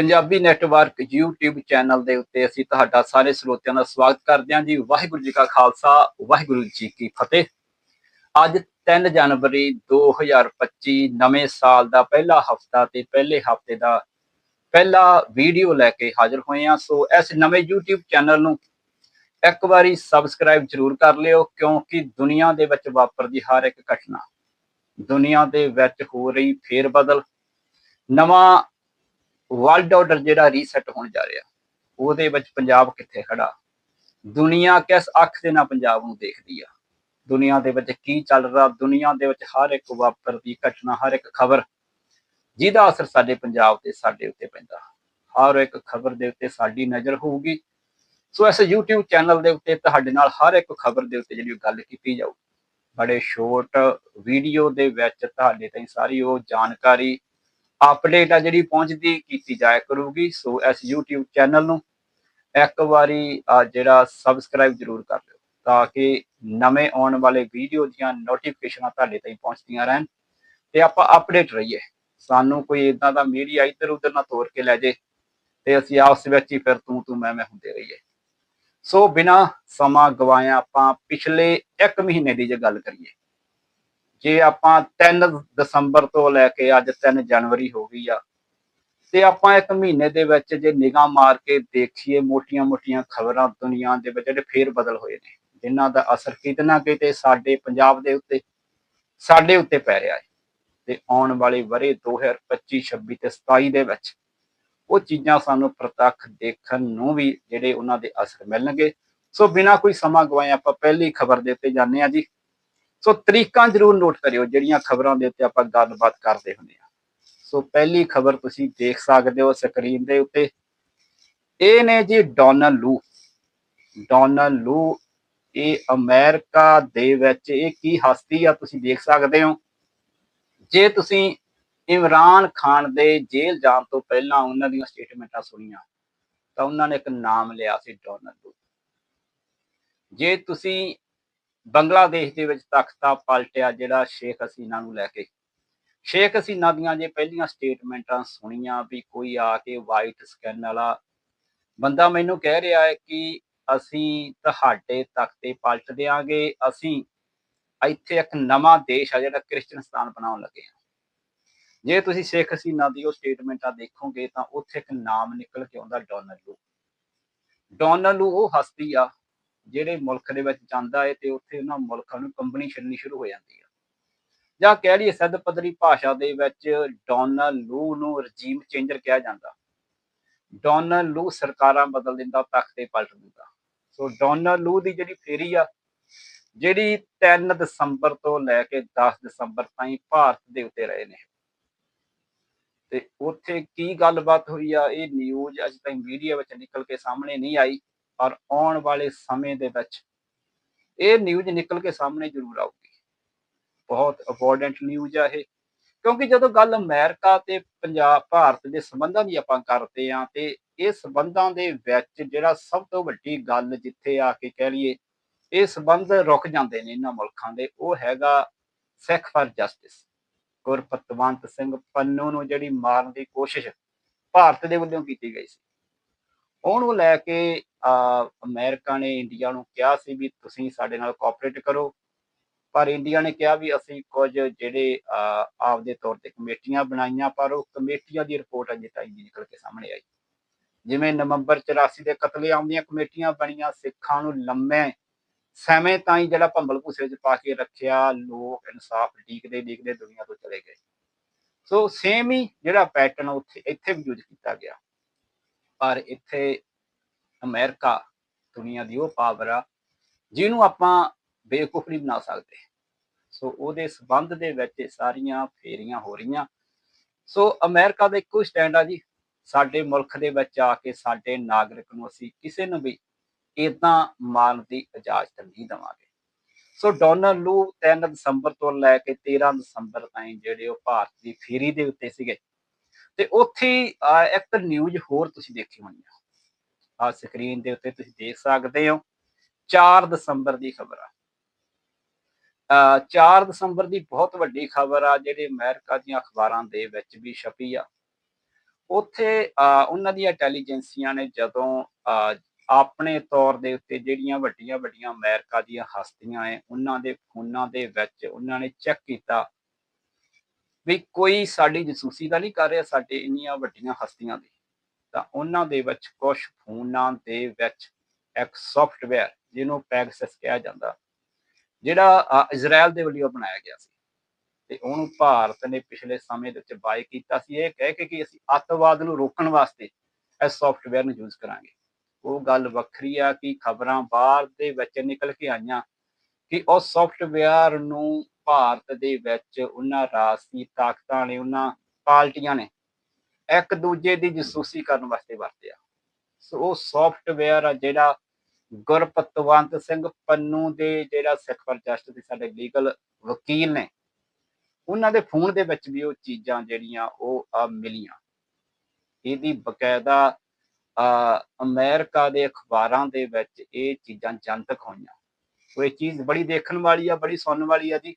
Punjabi network YouTube channel ਦੇ ਉੱਤੇ ਅਸੀਂ ਤੁਹਾਡਾ ਸਾਰੇ ਸਰੋਤਿਆਂ ਦਾ ਸਵਾਗਤ ਕਰਦੇ ਹਾਂ ਜੀ। ਵਾਹਿਗੁਰੂ ਜੀ ਕਾ ਖਾਲਸਾ, ਵਾਹਿਗੁਰੂ ਜੀ ਕੀ ਫਤਿਹ। ਅੱਜ 3 ਜਨਵਰੀ 2025 ਨਵੇਂ ਸਾਲ ਦਾ ਪਹਿਲਾ ਹਫਤਾ ਤੇ ਪਹਿਲੇ ਹਫ਼ਤੇ ਦਾ ਪਹਿਲਾ ਵੀਡੀਓ ਲੈ ਕੇ ਹਾਜ਼ਰ ਹੋਏ ਹਾਂ। ਸੋ ਇਸ ਨਵੇਂ YouTube ਚੈਨਲ ਨੂੰ ਇੱਕ ਵਾਰੀ ਸਬਸਕ੍ਰਾਈਬ ਜ਼ਰੂਰ ਕਰ ਲਿਓ, ਕਿਉਂਕਿ ਦੁਨੀਆ ਦੇ ਵਿੱਚ ਵਾਪਰਦੀ ਹਰ ਇੱਕ ਘਟਨਾ, ਦੁਨੀਆ ਦੇ ਵਿੱਚ ਹੋ ਰਹੀ ਫੇਰ ਬਦਲ ਨਵਾਂ ਵਰਲਡ ਆਰਡਰ ਜਿਹੜਾ ਰੀਸੈਟ ਹੋਣ ਜਾ ਰਿਹਾ, ਉਹਦੇ ਵਿੱਚ ਪੰਜਾਬ ਕਿੱਥੇ ਖੜਾ? ਦੁਨੀਆ ਕਿਸ ਅੱਖ ਦੇ ਨਾਲ ਪੰਜਾਬ ਨੂੰ ਦੇਖਦੀ ਆ? ਦੁਨੀਆ ਦੇ ਵਿੱਚ ਕੀ ਚੱਲ ਰਿਹਾ? ਦੁਨੀਆ ਦੇ ਵਿੱਚ ਹਰ ਇੱਕ ਵਾਪਰਦੀ ਘਟਨਾ, ਹਰ ਇੱਕ ਖਬਰ ਜਿਹਦਾ ਅਸਰ ਸਾਡੇ ਪੰਜਾਬ ਤੇ ਸਾਡੇ ਉੱਤੇ ਪੈਂਦਾ। ਹਰ ਇੱਕ ਖਬਰ ਦੇ ਉੱਤੇ ਸਾਡੀ ਨਜ਼ਰ ਹੋਊਗੀ। ਸੋ ਇਸ YouTube ਚੈਨਲ ਦੇ ਉੱਤੇ ਤੁਹਾਡੇ ਨਾਲ ਹਰ ਇੱਕ ਖਬਰ ਦੇ ਉੱਤੇ ਜਿਹੜੀ ਗੱਲ ਕੀਤੀ ਜਾਊ। ਬੜੇ ਸ਼ੋਰਟ ਵੀਡੀਓ ਦੇ ਵਿੱਚ ਤੁਹਾਡੇ ਤਾਈਂ ਸਾਰੀ ਉਹ ਜਾਣਕਾਰੀ ਅਪਡੇਟ ਆ ਜਿਹੜੀ ਪਹੁੰਚਦੀ ਕੀਤੀ ਜਾਇਆ ਕਰੂਗੀ। ਸੋ ਇਸ YouTube ਚੈਨਲ ਨੂੰ ਇੱਕ ਵਾਰੀ ਜਿਹੜਾ ਸਬਸਕ੍ਰਾਈਬ ਜ਼ਰੂਰ ਕਰ ਲਿਓ ਤਾਂ ਕਿ ਨਵੇਂ ਆਉਣ ਵਾਲੇ ਵੀਡੀਓ ਦੀਆਂ ਨੋਟੀਫਿਕੇਸ਼ਨਾਂ ਤੁਹਾਡੇ ਤਾਈਂ ਪਹੁੰਚਦੀਆਂ ਰਹਿਣ ਤੇ ਆਪਾਂ ਅਪਡੇਟ ਰਹੀਏ। ਸਾਨੂੰ ਕੋਈ ਇਦਾਂ ਦਾ ਮੀਡੀਆ ਇੱਧਰ ਉੱਧਰ ਨਾ ਤੋੜ ਕੇ ਲੈ ਜੇ ਤੇ ਅਸੀਂ ਆਪਸ ਵਿੱਚ ਹੀ ਫਿਰ ਤੂੰ ਤੂੰ ਮੈਂ ਮੈਂ ਹੁੰਦੇ ਰਹੀਏ। ਸੋ ਬਿਨਾ ਸਮਾਂ ਗਵਾਇਆ ਆਪਾਂ ਪਿਛਲੇ 1 ਮਹੀਨੇ ਦੀ ਜੇ ਗੱਲ ਕਰੀਏ ਜੇ ਆਪਾਂ 3 ਦਸੰਬਰ ਤੋਂ ਲੈ ਕੇ ਅੱਜ 3 ਜਨਵਰੀ ਹੋ ਗਈ ਆ, ਤੇ ਆਪਾਂ ਇੱਕ ਮਹੀਨੇ ਦੇ ਵਿੱਚ ਜੇ ਨਿਗਾਹ ਮਾਰ ਕੇ ਦੇਖੀਏ ਮੋਟੀਆਂ-ਮੋਟੀਆਂ ਖਬਰਾਂ ਦੁਨੀਆ ਦੇ ਵਿੱਚ ਜਿਹੜੇ ਫੇਰ ਬਦਲ ਹੋਏ ਨੇ, ਜਿਨ੍ਹਾਂ ਦਾ ਅਸਰ ਕਿਤੇ ਨਾ ਕਿਤੇ ਸਾਡੇ ਪੰਜਾਬ ਦੇ ਉੱਤੇ, ਸਾਡੇ ਉੱਤੇ ਪੈ ਰਿਹਾ ਹੈ। ਤੇ ਆਉਣ ਵਾਲੇ ਵਰੇ 2025 26 ਤੇ 27 ਦੇ ਵਿੱਚ ਉਹ ਚੀਜ਼ਾਂ ਸਾਨੂੰ ਪ੍ਰਤੱਖ ਦੇਖਣ ਨੂੰ ਵੀ ਜਿਹੜੇ ਉਹਨਾਂ ਦੇ ਅਸਰ ਮਿਲਣਗੇ। ਸੋ ਬਿਨਾ ਕੋਈ ਸਮਾਂ ਗਵਾਏ ਆਪਾਂ ਪਹਿਲੀ ਖਬਰ ਦੇ ਉੱਤੇ ਜਾਂਦੇ ਆ ਜੀ। ਸੋ ਤਰੀਕਾਂ ਜ਼ਰੂਰ ਨੋਟ ਕਰਿਓ, ਜਿਹੜੀਆਂ ਖਬਰਾਂ ਦੇ ਉੱਤੇ ਆਪਾਂ ਗੱਲਬਾਤ ਕਰਦੇ ਹੁੰਦੇ ਆ ਸੋ ਪਹਿਲੀ ਖਬਰ ਤੁਸੀਂ ਦੇਖ ਸਕਦੇ ਹੋ ਸਕਰੀਨ ਦੇ ਉੱਤੇ। ਇਹ ਨੇ ਜੀ ਡੋਨਲ। ਲੂ ਡੋਨਲ ਲੂ ਇਹ ਅਮਰੀਕਾ ਦੇ ਵਿੱਚ ਇਹ ਕੀ ਹਸਤੀ ਆ ਤੁਸੀਂ ਦੇਖ ਸਕਦੇ ਹੋ। ਜੇ ਤੁਸੀਂ ਇਮਰਾਨ ਖਾਨ ਦੇ ਜੇਲ੍ਹ ਜਾਣ ਤੋਂ ਪਹਿਲਾਂ ਉਹਨਾਂ ਦੀਆਂ ਸਟੇਟਮੈਂਟਾਂ ਸੁਣੀਆਂ, ਤਾਂ ਉਹਨਾਂ ਨੇ ਇੱਕ ਨਾਮ ਲਿਆ ਸੀ ਡੋਨਲ। ਲੂ ਜੇ ਤੁਸੀਂ ਬੰਗਲਾਦੇਸ਼ ਦੇ ਵਿੱਚ ਤਖਤਾ ਪਲਟਿਆ ਜਿਹੜਾ ਸ਼ੇਖ ਹਸੀਨਾ ਨੂੰ ਲੈ ਕੇ। ਸ਼ੇਖ ਹਸੀਨਾ ਦੀਆਂ ਜੇ ਪਹਿਲੀਆਂ ਸਟੇਟਮੈਂਟਾਂ ਸੁਣੀਆਂ ਵੀ ਕੋਈ ਆ ਕੇ ਵਾਈਟ ਸਕਿਨ ਵਾਲਾ ਬੰਦਾ ਮੈਨੂੰ ਕਹਿ ਰਿਹਾ ਹੈ ਕਿ ਅਸੀਂ ਤੁਹਾਡੇ ਤਖਤੇ ਪਲਟ ਦੇਾਂਗੇ ਅਸੀਂ ਇੱਥੇ ਇੱਕ ਨਵਾਂ ਦੇਸ਼ ਆ ਜਿਹੜਾ ਕ੍ਰਿਸਚਨਸਤਾਨ ਬਣਾਉਣ ਲੱਗੇ ਹਾਂ। ਜੇ ਤੁਸੀਂ ਸ਼ੇਖ ਹਸੀਨਾ ਦੀ ਉਹ ਸਟੇਟਮੈਂਟਾਂ ਦੇਖੋਗੇ ਤਾਂ ਉੱਥੇ ਇੱਕ ਨਾਮ ਨਿਕਲ ਕੇ ਆਉਂਦਾ ਡੋਨਲੂ। ਡੋਨਲੂ ਉਹ ਹਸਤੀ ਆ ਜਿਹੜੇ ਮੁਲਕ ਦੇ ਵਿੱਚ ਜਾਂਦਾ ਹੈ ਤੇ ਉੱਥੇ ਉਹਨਾਂ ਮੁਲਕਾਂ ਨੂੰ ਕੰਪਨੀ ਛੱਡਣੀ ਸ਼ੁਰੂ ਹੋ ਜਾਂਦੀ ਹੈ ਜਾਂ ਕਹਿ ਲਈਏ ਸਿੱਧ ਪੱਧਰੀ ਭਾਸ਼ਾ ਦੇ ਵਿੱਚ ਡੋਨਲ ਲੂ ਨੂੰ ਰਜੀਮ ਚੇਂਜਰ ਕਿਹਾ ਜਾਂਦਾ। ਡੋਨਲ ਲੂ ਸਰਕਾਰਾਂ ਬਦਲ ਦਿੰਦਾ ਤਖਤੇ ਪਲਟ ਦਿੰਦਾ। ਸੋ ਡੋਨਲ ਲੂ ਦੀ ਜਿਹੜੀ ਫੇਰੀ ਆ, ਜਿਹੜੀ 3 ਦਸੰਬਰ ਤੋਂ ਲੈ ਕੇ 10 ਦਸੰਬਰ ਤਾਈਂ ਭਾਰਤ ਦੇ ਉੱਤੇ ਰਹੇ ਨੇ। ਤੇ ਉੱਥੇ ਕੀ ਗੱਲਬਾਤ ਹੋਈ ਆ, ਇਹ ਨਿਊਜ਼ ਅਜੇ ਤਾਈਂ ਮੀਡੀਆ ਵਿੱਚ ਨਿਕਲ ਕੇ ਸਾਹਮਣੇ ਨਹੀਂ ਆਈ। ਔਰ ਆਉਣ ਵਾਲੇ ਸਮੇਂ ਦੇ ਵਿੱਚ ਇਹ ਨਿਊਜ਼ ਨਿਕਲ ਕੇ ਸਾਹਮਣੇ ਜ਼ਰੂਰ ਆਊਗੀ। ਬਹੁਤ ਇੰਪੋਰਟੈਂਟ ਨਿਊਜ਼ ਆ ਇਹ। ਕਿਉਂਕਿ ਜਦੋਂ ਗੱਲ ਅਮਰੀਕਾ ਤੇ ਪੰਜਾਬ, ਭਾਰਤ ਦੇ ਸੰਬੰਧਾਂ ਦੀ ਆਪਾਂ ਕਰਦੇ ਆਂ ਤੇ ਇਹ ਸੰਬੰਧਾਂ ਦੇ ਵਿੱਚ ਜਿਹੜਾ ਸਭ ਤੋਂ ਵੱਡੀ ਗੱਲ ਜਿੱਥੇ ਆ ਕੇ ਕਹਿ ਲਈਏ, ਇਹ ਸੰਬੰਧ ਰੁਕ ਜਾਂਦੇ ਨੇ ਇਹਨਾਂ ਮੁਲਕਾਂ ਦੇ। ਉਹ ਹੈਗਾ ਸਿੱਖ ਫਾਰ ਜਸਟਿਸ। ਗੁਰਪਤਵੰਤ ਸਿੰਘ ਪੰਨੂ ਨੂੰ ਜਿਹੜੀ ਮਾਰਨ ਦੀ ਕੋਸ਼ਿਸ਼ ਭਾਰਤ ਦੇ ਵੱਲੋਂ ਕੀਤੀ ਗਈ ਸੀ। ਉਹਨੂੰ ਲੈ ਕੇ ਅਮਰੀਕਾ ਨੇ ਇੰਡੀਆ ਨੂੰ ਕਿਹਾ ਸੀ ਵੀ ਤੁਸੀਂ ਸਾਡੇ ਨਾਲ ਕੋਆਪਰੇਟ ਕਰੋ। ਪਰ ਇੰਡੀਆ ਨੇ ਕਿਹਾ ਵੀ ਅਸੀਂ ਕੁਝ ਜਿਹੜੇ ਆਪਦੇ ਤੌਰ ਤੇ ਕਮੇਟੀਆਂ ਬਣਾਈਆਂ, ਪਰ ਉਹ ਕਮੇਟੀਆਂ ਦੀ ਰਿਪੋਰਟ ਅਜੇ ਤਾਈਂ ਨਹੀਂ ਨਿਕਲ ਕੇ ਸਾਹਮਣੇ ਆਈ। ਜਿਵੇਂ ਨਵੰਬਰ 84 ਦੇ ਕਤਲੇਆਮ ਦੀਆਂ ਕਮੇਟੀਆਂ ਬਣੀਆਂ, ਸਿੱਖਾਂ ਨੂੰ ਲੰਮੇ ਸਮੇਂ ਤਾਈਂ ਜਿਹੜਾ ਭੰਬਲ ਭੂਸੇ ਵਿੱਚ ਪਾ ਕੇ ਰੱਖਿਆ, ਲੋਕ ਇਨਸਾਫ ਡੀਕਦੇ ਡੀਕਦੇ ਦੁਨੀਆ ਤੋਂ ਚਲੇ ਗਏ। ਸੋ ਸੇਮ ਹੀ ਜਿਹੜਾ ਪੈਟਰਨ ਉੱਥੇ, ਇੱਥੇ ਵੀ ਯੂਜ਼ ਕੀਤਾ ਗਿਆ। ਪਰ ਇੱਥੇ ਅਮਰੀਕਾ ਦੁਨੀਆ ਦੀ ਉਹ ਪਾਵਰ ਆ, ਜਿਹਨੂੰ ਆਪਾਂ ਬੇਵਕੂਫ ਨਹੀਂ ਬਣਾ ਸਕਦੇ ਸੋ ਉਹਦੇ ਸਬੰਧ ਦੇ ਵਿੱਚ ਸਾਰੀਆਂ ਫੇਰੀਆਂ ਹੋ ਰਹੀਆਂ। ਸੋ ਅਮਰੀਕਾ ਦਾ ਇੱਕੋ ਸਟੈਂਡ ਆ ਜੀ, ਸਾਡੇ ਮੁਲਕ ਦੇ ਵਿੱਚ ਆ ਕੇ ਸਾਡੇ ਨਾਗਰਿਕ ਨੂੰ ਅਸੀਂ ਕਿਸੇ ਨੂੰ ਵੀ ਇਦਾਂ ਮਾਰਨ ਦੀ ਇਜਾਜ਼ਤ ਨਹੀਂ ਦਵਾਂਗੇ। ਸੋ ਡੋਨਲਡ ਲੂ 3 ਦਸੰਬਰ ਤੋਂ ਲੈ ਕੇ 13 ਦਸੰਬਰ ਤਾਈਂ ਜਿਹੜੇ ਉਹ ਭਾਰਤ ਦੀ ਫੇਰੀ ਦੇ ਉੱਤੇ ਸੀਗੇ ਤੇ ਉੱਥੇ ਇੱਕ ਨਿਊਜ਼ ਹੋਰ ਤੁਸੀਂ ਦੇਖੀ ਹੋਣੀ ਆ। ਆ ਸਕਰੀਨ ਦੇ ਉੱਤੇ ਤੁਸੀਂ ਦੇਖ ਸਕਦੇ ਹੋ 4 ਦਸੰਬਰ ਦੀ ਖਬਰ ਆ। 4 ਦਸੰਬਰ ਦੀ ਬਹੁਤ ਵੱਡੀ ਖਬਰ ਆ ਜਿਹੜੇ ਅਮਰੀਕਾ ਦੀਆਂ ਅਖਬਾਰਾਂ ਦੇ ਵਿੱਚ ਵੀ ਛਪੀ ਆ। ਉੱਥੇ ਅਹ, ਉਹਨਾਂ ਦੀਆਂ ਇੰਟੈਲੀਜੈਂਸੀਆਂ ਨੇ ਜਦੋਂ ਅਹ, ਆਪਣੇ ਤੌਰ ਦੇ ਉੱਤੇ ਜਿਹੜੀਆਂ ਵੱਡੀਆਂ ਵੱਡੀਆਂ ਅਮਰੀਕਾ ਦੀਆਂ ਹਸਤੀਆਂ ਐ ਉਹਨਾਂ ਦੇ ਫੋਨਾਂ ਦੇ ਵਿੱਚ ਉਹਨਾਂ ਨੇ ਚੈੱਕ ਕੀਤਾ ਵੀ ਕੋਈ ਸਾਡੀ ਜਸੂਸੀ ਤਾਂ ਨਹੀਂ ਕਰ ਰਿਹਾ ਸਾਡੇ ਇੰਨੀਆਂ ਵੱਡੀਆਂ ਹਸਤੀਆਂ ਦੀ। ਤਾਂ ਉਹਨਾਂ ਦੇ ਵਿੱਚ ਕੁਝ ਫੋਨਾਂ ਦੇ ਵਿੱਚ ਇੱਕ ਸੌਫਟਵੇਅਰ ਜਿਹਨੂੰ ਪੈਗਸਸ ਕਿਹਾ ਜਾਂਦਾ, ਜਿਹੜਾ ਇਜ਼ਰਾਈਲ ਦੇ ਵੱਲੋਂ ਬਣਾਇਆ ਗਿਆ ਸੀ। ਤੇ ਉਹਨੂੰ ਭਾਰਤ ਨੇ ਪਿਛਲੇ ਸਮੇਂ ਦੇ ਵਿੱਚ ਬਾਏ ਕੀਤਾ ਸੀ। ਇਹ ਕਹਿ ਕੇ ਕਿ ਅਸੀਂ ਅੱਤਵਾਦ ਨੂੰ ਰੋਕਣ ਵਾਸਤੇ ਇਸ ਸੌਫਟਵੇਅਰ ਨੂੰ ਯੂਜ਼ ਕਰਾਂਗੇ। ਉਹ ਗੱਲ ਵੱਖਰੀ ਆ ਕਿ ਖਬਰਾਂ ਬਾਹਰ ਦੇ ਵਿੱਚ ਨਿਕਲ ਕੇ ਆਈਆਂ ਕਿ ਉਹ ਸੌਫਟਵੇਅਰ ਨੂੰ ਭਾਰਤ ਦੇ ਵਿੱਚ ਉਹਨਾਂ ਰਾਜਸੀ ਤਾਕਤਾਂ ਨੇ ਉਹਨਾਂ ਪਾਰਟੀਆਂ ਨੇ ਇੱਕ ਦੂਜੇ ਦੀ ਜਸੂਸੀ ਕਰਨ ਵਾਸਤੇ ਵਰਤਿਆ। ਸੋ ਉਹ ਸੌਫਟਵੇਅਰ ਆ ਜਿਹੜਾ ਗੁਰਪਤਵੰਤ ਸਿੰਘ ਪੰਨੂ ਦੇ ਜਿਹੜਾ ਸਿੱਖ ਫਰ ਦੇ ਸਾਡੇ ਲੀਗਲ ਵਕੀਲ ਨੇ ਉਹਨਾਂ ਦੇ ਫੋਨ ਦੇ ਵਿੱਚ ਵੀ ਉਹ ਚੀਜ਼ਾਂ ਜਿਹੜੀਆਂ ਉਹ ਆ ਮਿਲੀਆਂ। ਇਹਦੀ ਬਕਾਇਦਾ ਅ, ਅਮਰੀਕਾ ਦੇ ਅਖਬਾਰਾਂ ਦੇ ਵਿੱਚ ਇਹ ਚੀਜ਼ਾਂ ਜਨਤਕ ਹੋਈਆਂ। ਉਹ ਇਹ ਚੀਜ਼ ਬੜੀ ਦੇਖਣ ਵਾਲੀ ਆ ਬੜੀ ਸੁਣਨ ਵਾਲੀ ਆ ਜੀ।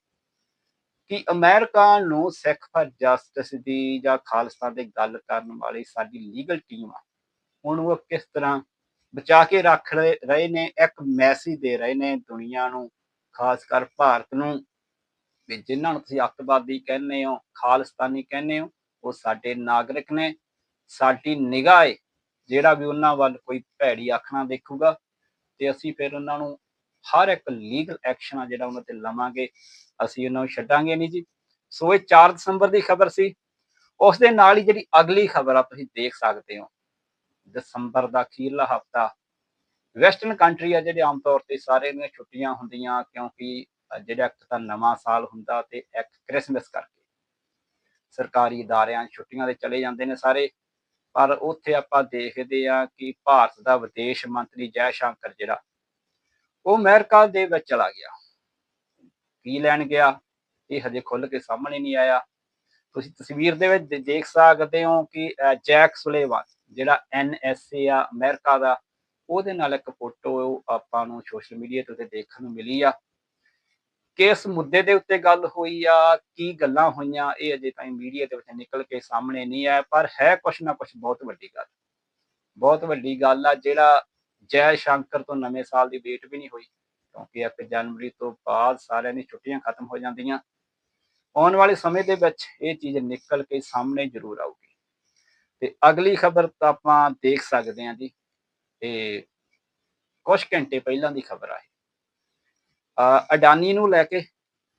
ਕਿ ਅਮਰੀਕਾ ਨੂੰ ਸਿੱਖ ਫਰ ਜਸਟਿਸ ਦੀ ਜਾਂ ਖਾਲਸਾ ਦੀ ਗੱਲ ਕਰਨ ਵਾਲੀ ਸਾਡੀ ਲੀਗਲ ਟੀਮ ਆ। ਉਹਨੂੰ ਉਹ ਕਿਸ ਤਰ੍ਹਾਂ ਬਚਾ ਕੇ ਰੱਖ ਰਹੇ ਨੇ, ਇੱਕ ਮੈਸੇਜ ਦੇ ਰਹੇ ਨੇ ਦੁਨੀਆ ਨੂੰ, ਖਾਸ ਕਰ ਭਾਰਤ ਨੂੰ, ਵੀ ਜਿਨ੍ਹਾਂ ਨੂੰ ਤੁਸੀਂ ਅੱਤਵਾਦੀ ਕਹਿੰਦੇ ਹੋ, ਖਾਲਿਸਤਾਨੀ ਕਹਿੰਦੇ ਹੋ, ਉਹ ਸਾਡੇ ਨਾਗਰਿਕ ਨੇ। ਸਾਡੀ ਨਿਗਾਹ ਏ, ਜਿਹੜਾ ਵੀ ਉਹਨਾਂ ਵੱਲ ਕੋਈ ਭੈੜੀ ਅੱਖ ਨਾਲ ਦੇਖੂਗਾ, ਤੇ ਅਸੀਂ ਫਿਰ ਉਹਨਾਂ ਨੂੰ ਹਰ ਇੱਕ ਲੀਗਲ ਐਕਸ਼ਨ ਆ ਜਿਹੜਾ ਉਹਨਾਂ ਤੇ ਲਵਾਂਗੇ। ਅਸੀਂ ਉਹਨਾਂ ਨੂੰ ਛੱਡਾਂਗੇ ਨਹੀਂ ਜੀ। ਸੋ ਇਹ 4 ਦਸੰਬਰ ਦੀ ਖਬਰ ਸੀ। ਉਸ ਦੇ ਨਾਲ ਹੀ ਜਿਹੜੀ ਅਗਲੀ ਖਬਰ ਆ, ਤੁਸੀਂ ਦੇਖ ਸਕਦੇ ਹੋ। ਦਸੰਬਰ ਦਾ ਅਖੀਰਲਾ ਹਫਤਾ। ਵੈਸਟਰਨ ਕੰਟਰੀ ਆ ਜਿਹੜੇ ਆਮ ਤੌਰ ਤੇ ਸਾਰੇ ਦੀਆਂ ਛੁੱਟੀਆਂ ਹੁੰਦੀਆਂ, ਕਿਉਂਕਿ ਜਿਹੜਾ ਇੱਕ ਤਾਂ ਨਵਾਂ ਸਾਲ ਹੁੰਦਾ ਤੇ ਇੱਕ ਕ੍ਰਿਸਮਸ ਕਰਕੇ। ਸਰਕਾਰੀ ਅਦਾਰਿਆਂ ਛੁੱਟੀਆਂ ਦੇ ਚਲੇ ਜਾਂਦੇ ਨੇ ਸਾਰੇ। ਪਰ ਉੱਥੇ ਆਪਾਂ ਦੇਖਦੇ ਆ ਕਿ ਭਾਰਤ ਦਾ ਵਿਦੇਸ਼ ਮੰਤਰੀ ਜੈ ਸ਼ੰਕਰ ਜਿਹੜਾ, ਉਹ ਅਮਰੀਕਾ ਦੇ ਵਿੱਚ ਚਲਾ ਗਿਆ। ਕੀ ਲੈਣ ਗਿਆ? ਇਹ ਹਜੇ ਖੁੱਲ ਕੇ ਸਾਹਮਣੇ ਨਹੀਂ ਆਇਆ। ਤੁਸੀਂ ਤਸਵੀਰ ਦੇ ਵਿੱਚ ਦੇਖ ਸਕਦੇ ਹੋ ਕਿ ਜੈਕ ਸੁਲੇਵਾ, ਜਿਹੜਾ ਐਨਐਸਏ ਆ ਅਮਰੀਕਾ ਦਾ, ਉਹਦੇ ਨਾਲ ਇੱਕ ਫੋਟੋ ਆਪਾਂ ਨੂੰ ਸੋਸ਼ਲ ਮੀਡੀਆ ਤੇ ਦੇਖਣ ਨੂੰ ਮਿਲੀ ਆ। ਕਿਸ ਮੁੱਦੇ ਦੇ ਉੱਤੇ ਗੱਲ ਹੋਈ ਆ? ਕੀ ਗੱਲਾਂ ਹੋਈਆਂ? ਇਹ ਅਜੇ ਤਾਈਂ ਮੀਡੀਆ ਦੇ ਵਿੱਚ ਨਿਕਲ ਕੇ ਸਾਹਮਣੇ ਨਹੀਂ ਆਇਆ, ਪਰ ਹੈ ਕੁਛ ਨਾ ਕੁਛ ਬਹੁਤ ਵੱਡੀ ਗੱਲ। ਬਹੁਤ ਵੱਡੀ ਗੱਲ ਆ, ਜਿਹੜਾ ਜੈ ਸ਼ੰਕਰ ਤੋਂ ਨਵੇਂ ਸਾਲ ਦੀ ਵੇਟ ਵੀ ਨਹੀਂ ਹੋਈ। ਕਿਉਂਕਿ 1 ਜਨਵਰੀ ਤੋਂ ਬਾਅਦ ਸਾਰਿਆਂ ਦੀ ਛੁੱਟੀਆਂ ਖਤਮ ਹੋ ਜਾਂਦੀਆਂ। ਆਉਣ ਵਾਲੇ ਸਮੇਂ ਦੇ ਵਿੱਚ ਇਹ ਚੀਜ਼ ਨਿਕਲ ਕੇ ਸਾਹਮਣੇ ਜ਼ਰੂਰ ਆਊਗੀ। ਤੇ ਅਗਲੀ ਖਬਰ ਤਾਂ ਆਪਾਂ ਦੇਖ ਸਕਦੇ ਹਾਂ ਜੀ। ਤੇ ਕੁਝ ਘੰਟੇ ਪਹਿਲਾਂ ਦੀ ਖਬਰ ਆ ਇਹ। ਅਡਾਨੀ ਨੂੰ ਲੈ ਕੇ,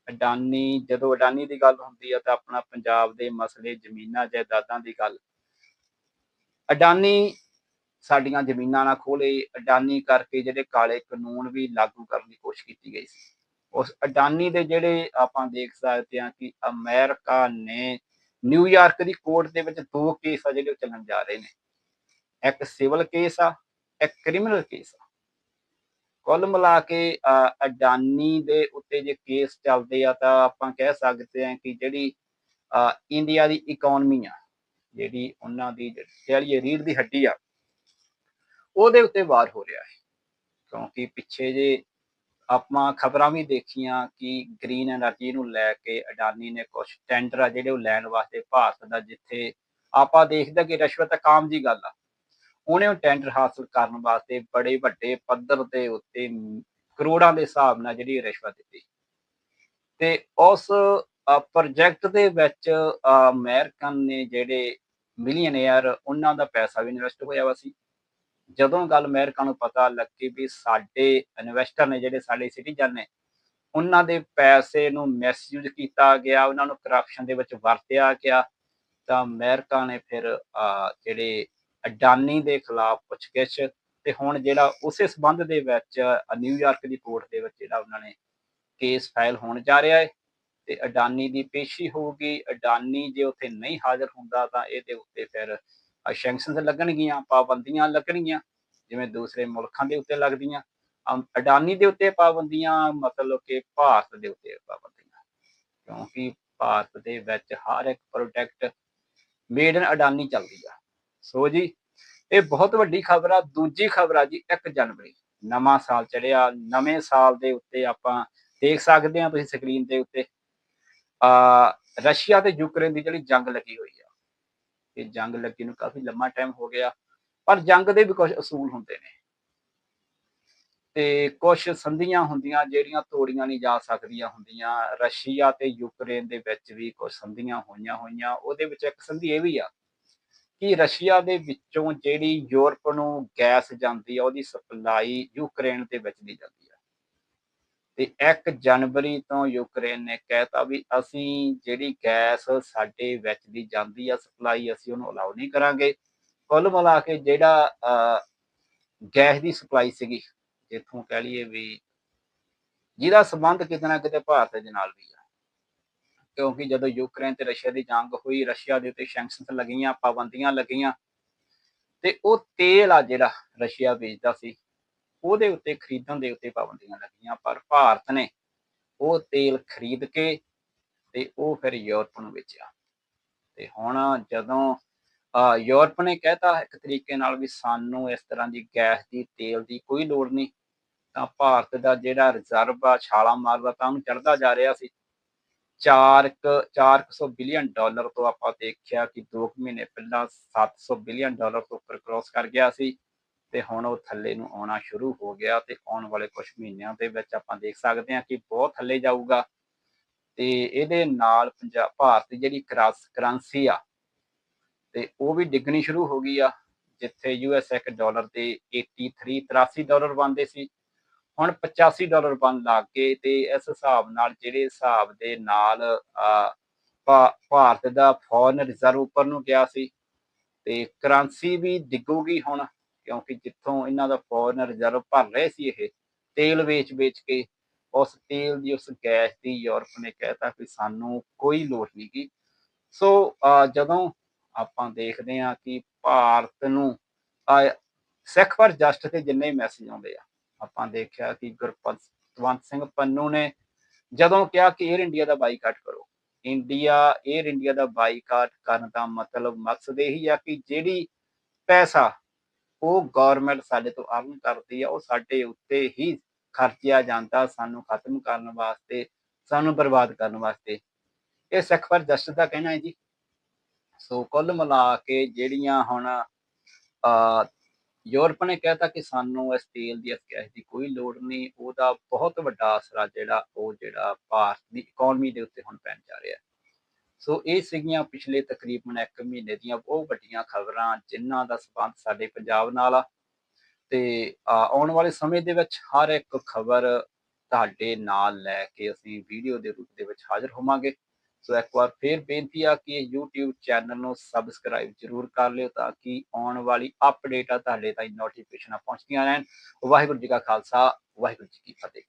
ਅਡਾਨੀ, ਜਦੋਂ ਅਡਾਨੀ ਦੀ ਗੱਲ ਹੁੰਦੀ ਆ ਤਾਂ ਆਪਣਾ ਪੰਜਾਬ ਦੇ ਮਸਲੇ, ਜ਼ਮੀਨਾਂ, ਜਾਇਦਾਦਾਂ ਦੀ ਗੱਲ। ਅਡਾਨੀ ਸਾਡੀਆਂ ਜ਼ਮੀਨਾਂ ਨਾ ਖੋਲੇ ਅਡਾਨੀ ਕਰਕੇ ਜਿਹੜੇ ਕਾਲੇ ਕਾਨੂੰਨ ਵੀ ਲਾਗੂ ਕਰਨ ਦੀ ਕੋਸ਼ਿਸ਼ ਕੀਤੀ ਗਈ ਸੀ। ਉਸ ਅਡਾਨੀ ਦੇ ਜਿਹੜੇ ਆਪਾਂ ਦੇਖ ਸਕਦੇ ਹਾਂ ਕਿ ਅਮਰੀਕਾ ਨੇ ਨਿਊਯਾਰਕ ਦੀ ਕੋਰਟ ਦੇ ਵਿੱਚ ਦੋ ਕੇਸ ਆ ਜਿਹੜੇ ਉਹ ਚੱਲਣ ਜਾ ਰਹੇ ਨੇ। ਇੱਕ ਸਿਵਲ ਕੇਸ ਆ, ਇੱਕ ਕ੍ਰਿਮੀਨਲ ਕੇਸ ਆ। ਕੁੱਲ ਮਿਲਾ ਕੇ ਅਡਾਨੀ ਦੇ ਉੱਤੇ ਜੇ ਕੇਸ ਚੱਲਦੇ ਆ ਤਾਂ ਆਪਾਂ ਕਹਿ ਸਕਦੇ ਹਾਂ ਕਿ ਜਿਹੜੀ ਇੰਡੀਆ ਦੀ ਇਕਨੋਮੀ ਆ, ਜਿਹੜੀ ਉਹਨਾਂ ਦੀ ਜਿਹੜੀ ਰੀੜ ਦੀ ਹੱਡੀ ਆ ਉਹਦੇ ਉੱਤੇ ਵਾਰ ਹੋ ਰਿਹਾ ਹੈ। ਕਿਉਂਕਿ ਪਿੱਛੇ ਜੇ ਆਪਾਂ ਖਬਰਾਂ ਵੀ ਦੇਖੀਆਂ ਕਿ ਗ੍ਰੀਨ એનર્ਜੀ ਨੂੰ ਲੈ ਕੇ ਅਡਾਨੀ ਨੇ ਕੁਝ ਟੈਂਡਰ ਆ ਜਿਹੜੇ ਉਹ ਲੈਣ ਵਾਸਤੇ ਭਾਰਤ ਦਾ, ਜਿੱਥੇ ਆਪਾਂ ਦੇਖਦਾ ਕਿ ਰਿਸ਼ਵਤ ਕਾਮ ਦੀ ਗੱਲ ਆ। ਉਹਨੇ ਉਹ ਟੈਂਡਰ ਹਾਸਲ ਕਰਨ ਵਾਸਤੇ ਬੜੇ ਵੱਡੇ ਪੱਧਰ ਦੇ ਉੱਤੇ ਕਰੋੜਾਂ ਦੇ ਹਿਸਾਬ ਨਾਲ ਜਿਹੜੀ ਰਿਸ਼ਵਤ ਦਿੱਤੀ। ਤੇ ਉਸ ਪ੍ਰੋਜੈਕਟ ਦੇ ਵਿੱਚ ਅਮਰੀਕਨ ਨੇ ਜਿਹੜੇ ਮਿਲੀਅਨ ਏਅਰ ਉਹਨਾਂ ਦਾ ਪੈਸਾ ਵੀ ਇਨਵੈਸਟ ਹੋਇਆ ਵਾ ਸੀ। ਜਦੋਂ ਗੱਲ ਅਮਰੀਕਾ ਨੂੰ ਪਤਾ ਲੱਗੀ ਵੀ ਸਾਡੇ ਇਨਵੈਸਟਰ ਨੇ ਜਿਹੜੇ ਸਾਡੇ ਸਿਟੀਜ਼ਨ ਨੇ ਉਹਨਾਂ ਦੇ ਪੈਸੇ ਨੂੰ ਮਿਸਯੂਜ਼ ਕੀਤਾ ਗਿਆ ਉਹਨਾਂ ਨੂੰ ਕਰਪਸ਼ਨ ਦੇ ਵਿੱਚ ਵਰਤਿਆ ਗਿਆ ਤਾਂ ਅਮਰੀਕਾ ਨੇ ਫਿਰ ਜਿਹੜੇ ਅਡਾਨੀ ਦੇ ਖਿਲਾਫ ਪੁੱਛਗਿੱਛ ਤੇ ਹੁਣ ਜਿਹੜਾ ਉਸੇ ਸਬੰਧ ਦੇ ਵਿੱਚ ਅ, ਨਿਊਯਾਰਕ ਦੀ ਕੋਰਟ ਦੇ ਵਿੱਚ ਜਿਹੜਾ ਉਹਨਾਂ ਨੇ ਕੇਸ ਫਾਈਲ ਹੋਣ ਜਾ ਰਿਹਾ ਹੈ ਤੇ ਅਡਾਨੀ ਦੀ ਪੇਸ਼ੀ ਹੋਊਗੀ ਅਡਾਨੀ ਜੇ ਉੱਥੇ ਨਹੀਂ ਹਾਜ਼ਰ ਹੁੰਦਾ ਤਾਂ ਇਹਦੇ ਉੱਤੇ ਫਿਰ ਸੈਂਕਸ਼ਨਸ ਲੱਗਣਗੀਆਂ, ਪਾਬੰਦੀਆਂ ਲੱਗਣਗੀਆਂ, ਜਿਵੇਂ ਦੂਸਰੇ ਮੁਲਕਾਂ ਦੇ ਉੱਤੇ ਲੱਗਦੀਆਂ। ਅਡਾਨੀ ਦੇ ਉੱਤੇ ਪਾਬੰਦੀਆਂ, ਮਤਲਬ ਕਿ ਭਾਰਤ ਦੇ ਉੱਤੇ ਪਾਬੰਦੀਆਂ। ਕਿਉਂਕਿ ਭਾਰਤ ਦੇ ਵਿੱਚ ਹਰ ਇੱਕ ਪ੍ਰੋਡਕਟ ਮੇਡ ਇਨ ਅਡਾਨੀ ਚੱਲਦੀ ਆ। ਸੋ ਜੀ, ਇਹ ਬਹੁਤ ਵੱਡੀ ਖਬਰ ਆ। ਦੂਜੀ ਖਬਰ ਆ ਜੀ 1 ਜਨਵਰੀ। ਨਵਾਂ ਸਾਲ ਚੜਿਆ। ਨਵੇਂ ਸਾਲ ਦੇ ਉੱਤੇ ਆਪਾਂ ਦੇਖ ਸਕਦੇ ਹਾਂ ਤੁਸੀਂ ਸਕਰੀਨ ਦੇ ਉੱਤੇ। ਆ, ਰਸ਼ੀਆ ਤੇ ਯੂਕਰੇਨ ਦੀ ਜਿਹੜੀ ਜੰਗ ਲੱਗੀ ਹੋਈ ਹੈ ਕਿ ਜੰਗ ਲੱਗੀ ਨੂੰ ਕਾਫੀ ਲੰਮਾ ਟਾਈਮ ਹੋ ਗਿਆ, ਪਰ ਜੰਗ ਦੇ ਵੀ ਕੁਝ ਅਸੂਲ ਹੁੰਦੇ ਨੇ। ਤੇ ਕੁਝ ਸੰਧੀਆਂ ਹੁੰਦੀਆਂ ਜਿਹੜੀਆਂ ਤੋੜੀਆਂ ਨਹੀਂ ਜਾ ਸਕਦੀਆਂ ਹੁੰਦੀਆਂ। ਰਸ਼ੀਆ ਤੇ ਯੂਕਰੇਨ ਦੇ ਵਿੱਚ ਵੀ ਕੁਝ ਸੰਧੀਆਂ ਹੋਈਆਂ ਹੋਈਆਂ। ਉਹਦੇ ਵਿੱਚ ਇੱਕ ਸੰਧੀ ਇਹ ਵੀ ਆ ਕਿ ਰਸ਼ੀਆ ਦੇ ਵਿੱਚੋਂ ਜਿਹੜੀ ਯੂਰਪ ਨੂੰ ਗੈਸ ਜਾਂਦੀ ਆ, ਉਹਦੀ ਸਪਲਾਈ ਯੂਕਰੇਨ ਦੇ ਵਿੱਚ ਦੀ ਜਾਂਦੀ। ਤੇ 1 ਜਨਵਰੀ ਤੋਂ ਯੂਕਰੇਨ ਨੇ ਕਹਿਤਾ ਵੀ ਅਸੀਂ ਜਿਹੜੀ ਗੈਸ ਸਾਡੇ ਵਿੱਚ ਦੀ ਜਾਂਦੀ ਆ ਸਪਲਾਈ ਅਸੀਂ ਉਹਨੂੰ ਅਲਾਉ ਨਹੀਂ ਕਰਾਂਗੇ। ਕੁੱਲ ਮਿਲਾ ਕੇ ਜਿਹੜਾ ਅਹ, ਗੈਸ ਦੀ ਸਪਲਾਈ ਸੀਗੀ ਜਿੱਥੋਂ ਕਹਿ ਲਈਏ ਵੀ ਜਿਹਦਾ ਸੰਬੰਧ ਕਿਤੇ ਨਾ ਕਿਤੇ ਭਾਰਤ ਦੇ ਨਾਲ ਵੀ ਆ। ਕਿਉਂਕਿ ਜਦੋਂ ਯੂਕਰੇਨ ਤੇ ਰਸ਼ੀਆ ਦੀ ਜੰਗ ਹੋਈ ਰਸ਼ੀਆ ਦੇ ਉੱਤੇ ਸੈਂਕਸ਼ਨਸ ਲੱਗੀਆਂ ਪਾਬੰਦੀਆਂ ਲੱਗੀਆਂ ਤੇ ਉਹ ਤੇਲ ਆ ਜਿਹੜਾ ਰਸ਼ੀਆ ਵੇਚਦਾ ਸੀ ਉਹਦੇ ਉੱਤੇ ਖਰੀਦਣ ਦੇ ਉੱਤੇ ਪਾਬੰਦੀਆਂ ਲੱਗੀਆਂ, ਪਰ ਭਾਰਤ ਨੇ ਉਹ ਤੇਲ ਖਰੀਦ ਕੇ ਤੇ ਉਹ ਫਿਰ ਯੂਰਪ ਨੂੰ ਵੇਚਿਆ। ਤੇ ਹੁਣ ਜਦੋਂ ਯੂਰਪ ਨੇ ਕਹਿਤਾ ਇੱਕ ਤਰੀਕੇ ਨਾਲ ਵੀ ਸਾਨੂੰ ਇਸ ਤਰ੍ਹਾਂ ਦੀ ਗੈਸ ਦੀ, ਤੇਲ ਦੀ ਕੋਈ ਲੋੜ ਨਹੀਂ, ਤਾਂ ਭਾਰਤ ਦਾ ਜਿਹੜਾ ਰਿਜ਼ਰਵ ਆ, ਛਾਲਾ ਮਾਰਦਾ ਤਾਂ ਉਹਨੂੰ ਚੜਦਾ ਜਾ ਰਿਹਾ ਸੀ। 4 400 ਬਿਲੀਅਨ ਡਾਲਰ ਤੋਂ ਆਪਾਂ ਦੇਖਿਆ ਕਿ 2 ਮਹੀਨੇ ਪਹਿਲਾਂ 700 ਬਿਲੀਅਨ ਡਾਲਰ ਤੋਂ ਉੱਪਰ ਕ੍ਰੋਸ ਕਰ ਗਿਆ ਸੀ। ਤੇ ਹੁਣ ਉਹ ਥੱਲੇ ਨੂੰ ਆਉਣਾ ਸ਼ੁਰੂ ਹੋ ਗਿਆ ਤੇ ਆਉਣ ਵਾਲੇ ਕੁਝ ਮਹੀਨਿਆਂ ਦੇ ਵਿੱਚ ਆਪਾਂ ਦੇਖ ਸਕਦੇ ਹਾਂ ਕਿ ਬਹੁਤ ਥੱਲੇ ਜਾਊਗਾ। ਤੇ ਇਹਦੇ ਨਾਲ ਪੰਜਾਬ ਭਾਰਤ ਦੀ ਜਿਹੜੀ ਕਰੰਸੀ ਆ, ਤੇ ਉਹ ਵੀ ਡਿੱਗਣੀ ਸ਼ੁਰੂ ਹੋ ਗਈ ਆ, ਜਿੱਥੇ ਯੂਐਸ ਇੱਕ ਡਾਲਰ ਦੇ 83 83 ਡਾਲਰ ਬਣਦੇ ਸੀ। ਹੁਣ 85 ਡਾਲਰ ਬਣ ਲੱਗ ਗਏ ਤੇ ਇਸ ਹਿਸਾਬ ਨਾਲ ਜਿਹੜੇ ਹਿਸਾਬ ਦੇ ਨਾਲ ਭਾ- ਭਾਰਤ ਦਾ ਫੋਰਨ ਰਿਜ਼ਰਵ ਉੱਪਰ ਨੂੰ ਗਿਆ ਸੀ, ਤੇ ਕਰੰਸੀ ਵੀ ਡਿੱਗੂਗੀ ਹੁਣ। ਕਿਉਂਕਿ ਜਿੱਥੋਂ ਇਹਨਾਂ ਦਾ ਫੋਰਨ ਰਿਜ਼ਰਵ ਭਰ ਰਹੇ ਸੀ ਇਹ, ਤੇਲ ਵੇਚ-ਵੇਚ ਕੇ, ਉਸ ਤੇਲ ਦੀ, ਉਸ ਗੈਸ ਦੀ ਯੂਰਪ ਨੇ ਕਹਿਤਾ ਕਿ ਸਾਨੂੰ ਕੋਈ ਲੋੜ ਨਹੀਂ ਗੀ। ਸੋ ਜਦੋਂ ਆਪਾਂ ਦੇਖਦੇ ਹਾਂ ਕਿ ਭਾਰਤ ਨੂੰ ਸਿੱਖ ਪਰ ਜਸਟ ਤੇ ਜਿੰਨੇ ਮੈਸੇਜ ਆਉਂਦੇ ਆ, ਆਪਾਂ ਦੇਖਿਆ ਕਿ ਗੁਰਪਤਵੰਤ ਸਿੰਘ ਪੰਨੂ ਨੇ ਜਦੋਂ ਕਿਹਾ ਕਿ 에ਅਰ ਇੰਡੀਆ ਦਾ ਬਾਈਕਾਟ ਕਰੋ ਇੰਡੀਆ 에ਅਰ ਇੰਡੀਆ ਦਾ ਬਾਈਕਾਟ ਕਰਨ ਦਾ ਮਤਲਬ ਮਕਸਦ ਇਹੀ ਆ ਕਿ ਜਿਹੜੀ ਪੈਸਾ ਉਹ ਗਵਰਨਮੈਂਟ ਸਾਡੇ ਤੋਂ ਅਰਨ ਕਰਦੀ ਆ ਉਹ ਸਾਡੇ ਉੱਤੇ ਹੀ ਖਰਚਿਆ ਜਾਂਦਾ ਸਾਨੂੰ ਖਤਮ ਕਰਨ ਵਾਸਤੇ ਸਾਨੂੰ ਬਰਬਾਦ ਕਰਨ ਵਾਸਤੇ। ਇਹ ਸਿੱਖ ਪਰ ਜਸਟਿਸ ਦਾ ਕਹਿਣਾ ਹੈ ਜੀ। ਸੋ ਕੁੱਲ ਮਿਲਾ ਕੇ ਜਿਹੜੀਆਂ ਹੁਣ ਅਹ, ਯੂਰਪ ਨੇ ਕਹਿਤਾ ਕਿ ਸਾਨੂੰ ਇਸ ਤੇਲ ਦੀ ਇਸ ਗੈਸ ਦੀ ਕੋਈ ਲੋੜ ਨਹੀਂ ਉਹਦਾ ਬਹੁਤ ਵੱਡਾ ਅਸਰ ਜਿਹੜਾ ਉਹ ਜਿਹੜਾ ਭਾਰਤ ਦੀ ਇਕਨੋਮੀ ਦੇ ਉੱਤੇ ਹੁਣ ਪੈਣ ਜਾ ਰਿਹਾ। ਸੋ ਇਹ ਸੀਗੀਆਂ ਪਿਛਲੇ ਤਕਰੀਬਨ 1 ਮਹੀਨੇ ਦੀਆਂ ਬਹੁਤ ਵੱਡੀਆਂ ਖਬਰਾਂ, ਜਿਨ੍ਹਾਂ ਦਾ ਸਬੰਧ ਸਾਡੇ ਪੰਜਾਬ ਨਾਲ ਆ। ਤੇ ਆਉਣ ਵਾਲੇ ਸਮੇਂ ਦੇ ਵਿੱਚ ਹਰ ਇੱਕ ਖਬਰ ਤੁਹਾਡੇ ਨਾਲ ਲੈ ਕੇ ਅਸੀਂ ਵੀਡੀਓ ਦੇ ਰੂਪ ਦੇ ਵਿੱਚ ਹਾਜ਼ਰ ਹੋਵਾਂਗੇ। ਸੋ ਇੱਕ ਵਾਰ ਫੇਰ ਬੇਨਤੀ ਆ ਕਿ ਇਹ YouTube ਚੈਨਲ ਨੂੰ ਸਬਸਕ੍ਰਾਈਬ ਜਰੂਰ ਕਰ ਲਿਓ ਤਾਂ ਕਿ ਆਉਣ ਵਾਲੀ ਅਪਡੇਟ ਆ ਤੁਹਾਡੇ ਤਾਈਂ ਨੋਟੀਫਿਕੇਸ਼ਨਾਂ ਪਹੁੰਚਦੀਆਂ ਰਹਿਣ। ਵਾਹਿਗੁਰੂ ਜੀ ਕਾ ਖਾਲਸਾ, ਵਾਹਿਗੁਰੂ ਜੀ ਕੀ ਫਤਿਹ।